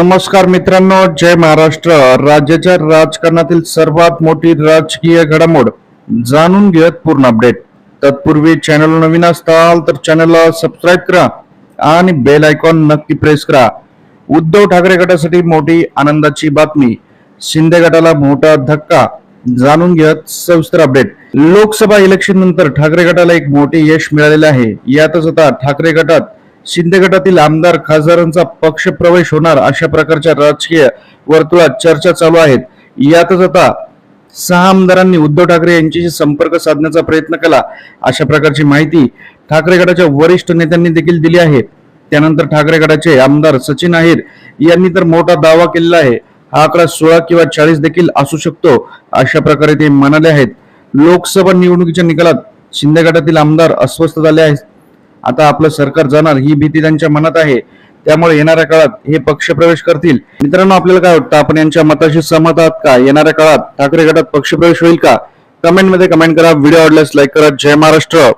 नमस्कार मित्रांनो जय महाराष्ट्र. राज्याच्या राजकारणातील सर्वात मोठी राजकीय घडामोड जाणून घेत पूर्ण अपडेट तत्पूर्वी चॅनल नवीन असताल तर चॅनलला सबस्क्राईब करा आणि बेल आयकॉन नक्की प्रेस करा. उद्धव ठाकरे गटासाठी मोठी आनंदाची बातमी. शिंदे गटाला मोठा धक्का. जाणून घेत सविस्तर अपडेट लोकसभा इलेक्शन नंतर ठाकरे गटाला एक मोठे यश मिळालेले आहे. यातच आता ठाकरे गटात शिंदे गटातील आमदार खासदारांचा पक्ष प्रवेश होणार अशा प्रकारच्या राजकीय वर्तुळात चर्चा चालू आहेत. यातच आता सहा आमदारांनी उद्धव ठाकरे यांच्याशी संपर्क साधण्याचा प्रयत्न केला अशा प्रकारची माहिती ठाकरे गटाच्या वरिष्ठ नेत्यांनी देखील दिली आहे. त्यानंतर ठाकरे गटाचे आमदार सचिन अहिर यांनी तर मोठा दावा केलेला आहे. हा आकडा सोळा किंवा चाळीस देखील असू शकतो अशा प्रकारे ते म्हणाले आहेत. लोकसभा निवडणुकीच्या निकालात शिंदे गटातील आमदार अस्वस्थ झाले आहेत. आता आपलं सरकार जाणार ही भीती त्यांच्या मनात आहे. त्यामुळे येणाऱ्या काळात हे पक्ष प्रवेश करतील. मित्रांनो आपल्याला काय वाटतं? आपण यांच्या मताशी सहमत आहात का? येणाऱ्या काळात ठाकरे गटात पक्ष प्रवेश होईल का? कमेंटमध्ये कमेंट करा. व्हिडिओ आवडल्यास लाईक करा. जय महाराष्ट्र!